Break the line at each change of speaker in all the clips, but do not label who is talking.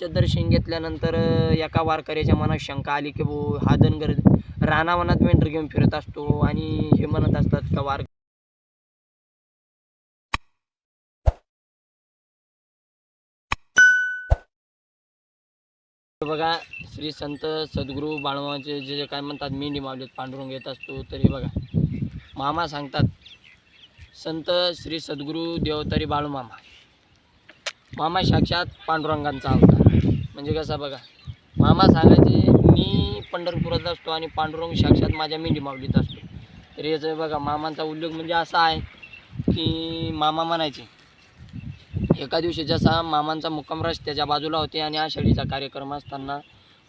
दर्शन घेतल्यानंतर एका वारकऱ्याच्या मनात शंका आली की भाऊ हा धनगर रानावनात मेंढर घेऊन फिरत असतो आणि हे म्हणत असतात का वार बघा श्री संत सद्गुरू बाळमाचे जे जे काय म्हणतात मेंढी मावलीत पांडुरंग येत असतो तरी बघा. मामा सांगतात संत श्री सद्गुरू देवतरी बाळूमामा. मामा साक्षात पांडुरंगांचा अवतार. म्हणजे कसा बघा मामा सांगायचे मी पंढरपुरात असतो आणि पांडुरंग साक्षात माझ्या मेंढी मावलीत असतो. तर याचं बघा मामांचा उल्लेख म्हणजे असा आहे की मामा म्हणायचे एका दिवशी जसा मामांचा मुक्काम रस्त्याच्या बाजूला होते आणि आषाढीचा कार्यक्रम असताना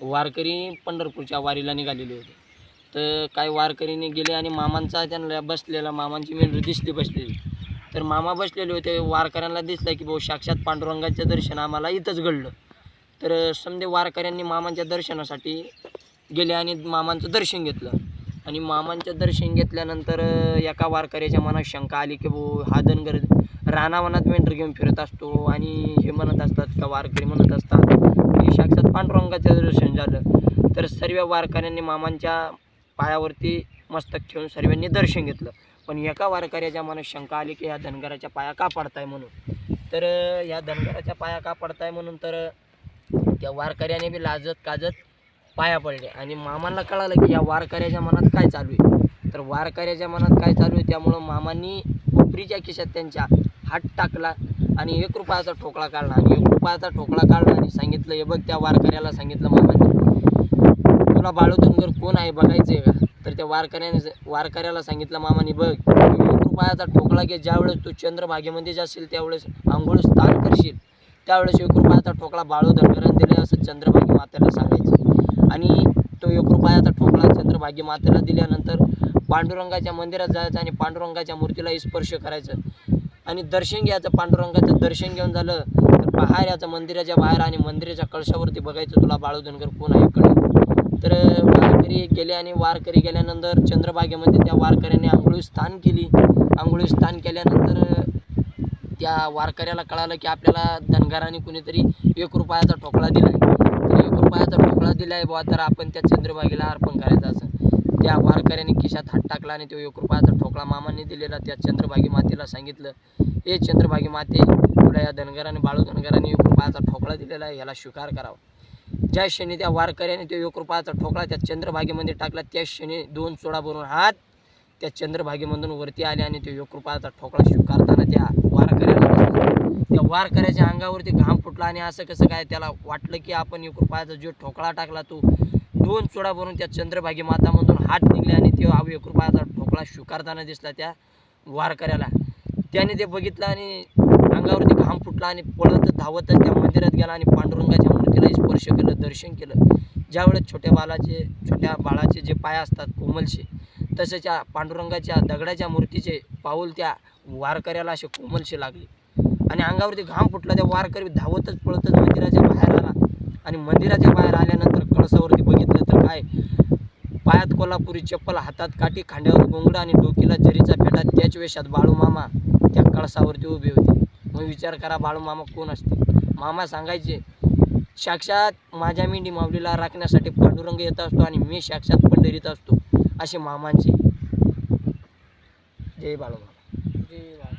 वारकरी पंढरपूरच्या वारीला निघालेले होते. तर काही वारकरीने गेले आणि मामांचा त्यांना बसलेला मामांची मेंढरी दिसली बसलेली. तर मामा बसलेले होते. वारकऱ्यांना दिसलं की भाऊ साक्षात पांडुरंगाचं दर्शन आम्हाला इथंच घडलं. तर समजे वारकऱ्यांनी मामांच्या दर्शनासाठी गेले आणि मामांचं दर्शन घेतलं. आणि मामांचं दर्शन घेतल्यानंतर एका वारकऱ्याच्या मनात शंका आली की भाऊ हा धनगर रानावनात मेंढर घेऊन फिरत असतो आणि हे म्हणत असतात का वारकरी म्हणत असतात की साक्षात पांडुरंगाचं दर्शन झालं. तर सर्व वारकऱ्यांनी मामांच्या पायावरती मस्तक ठेवून सर्वांनी दर्शन घेतलं. पण एका वारकऱ्याच्या मनात शंका आली की ह्या धनगराच्या पाया का पडताय म्हणून? तर ह्या धनगराच्या पाया का पडताय म्हणून तर त्या वारकऱ्याने बी लाजत काजत पाया पडले. आणि मामांना कळालं की या वारकऱ्याच्या मनात काय चालू आहे? तर वारकऱ्याच्या मनात काय चालू आहे? त्यामुळं मामांनी कोपरीच्या खिशात त्यांच्या हात टाकला आणि एक रुपयाचा ठोकळा काढला. आणि एक रुपयाचा ठोकळा काढला आणि सांगितलं हे बघ त्या वारकऱ्याला सांगितलं मामांनी तुला बाळूधनगर कोण आहे बघायचं आहे का? तर त्या वारकऱ्याने वारकऱ्याला सांगितलं मामाने बघ एक ठोकळा घे ज्यावेळेस तू चंद्रभागेमध्ये जाशील त्यावेळेस आंघोळ स्नान करशील. त्यावेळेस योगकृपायाचा ठोकळा बाळू धनगराने दिले असं चंद्रभागी मातेला सांगायचं. आणि तो योगकृपायाचा ठोकळा चंद्रभागी मातेला दिल्यानंतर पांडुरंगाच्या मंदिरात जायचं आणि पांडुरंगाच्या मूर्तीला स्पर्श करायचं. आणि दर्शन घ्यायचं पांडुरंगाचं दर्शन घेऊन झालं तर बाहेर याचं मंदिराच्या बाहेर आणि मंदिराच्या कळशावरती बघायचं तुला बाळू धनगर कोण आहे? कळेल. तर वारकरी गेले आणि वारकरी गेल्यानंतर चंद्रभागेमध्ये त्या वारकऱ्याने आंघोळी स्थान केली. आंघोळी स्थान केल्यानंतर त्या वारकऱ्याला कळालं की आपल्याला धनगराने कुणीतरी एक रुपयाचा ठोकळा दिला आहे तर एक रुपयाचा ठोकळा दिला आहे बुवा तर आपण त्या चंद्रभागेला अर्पण करायचं असं. त्या वारकऱ्याने खिशात हात टाकला आणि तो एक रुपयाचा ठोकळा मामाने दिलेला त्या चंद्रभागी मातेला सांगितलं. हे चंद्रभागी माते तुला या धनगराने बाळू धनगराने एक रुपयाचा ठोकळा दिलेला आहे ह्याला स्वीकार करावा. ज्या क्षणी त्या वारकऱ्याने तो एक रुपयाचा ठोकळा त्या चंद्रभागेमध्ये टाकला त्या क्षणी दोन चोडा भरून हात त्या चंद्रभागेमधून वरती आले आणि तो एक रुपयाचा ठोकळा स्वीकारताना त्या वारकऱ्याला त्या वारकऱ्याच्या अंगावरती घाम फुटला आणि असं कसं काय त्याला वाटलं की आपण एक रुपयाचा जो ठोकळा टाकला तो दोन चोडा भरून त्या चंद्रभागी मातामधून हात निघले आणि तो हा एक रुपयाचा ठोकळा स्वीकारताना दिसला त्या वारकऱ्याला. त्याने ते बघितलं आणि अंगावरती घाम फुटला आणि पळतच धावतच त्या मंदिरात गेला आणि पांडुरंगाच्या मूर्तीला स्पर्श केलं दर्शन केलं. ज्यावेळेस छोट्या बालाचे छोट्या बाळाचे जे पाय असतात कोमलशे तसेच त्या पांडुरंगाच्या दगडाच्या मूर्तीचे पाऊल त्या वारकऱ्याला असे कोमलशे लागले. आणि अंगावरती घाम फुटला त्या वारकरी धावतच पळतच मंदिराच्या बाहेर आला. आणि मंदिराच्या बाहेर आल्यानंतर कळसावरती बघितलं तर काय? पायात कोल्हापुरी चप्पल हातात काठी खांद्यावर गोंगडा आणि डोकीला जरीचा फेटा त्याच वेशात बाळूमामा त्या कळसावरती उभे होते. मग विचार करा बाळूमामा कोण असते. मामा सांगायचे साक्षात माझ्या मेंढी माऊलीला राखण्यासाठी पांडुरंग येत असतो आणि मी साक्षात पंढरीत असतो. असे मामांचे. जय बाळूमामा
बाळू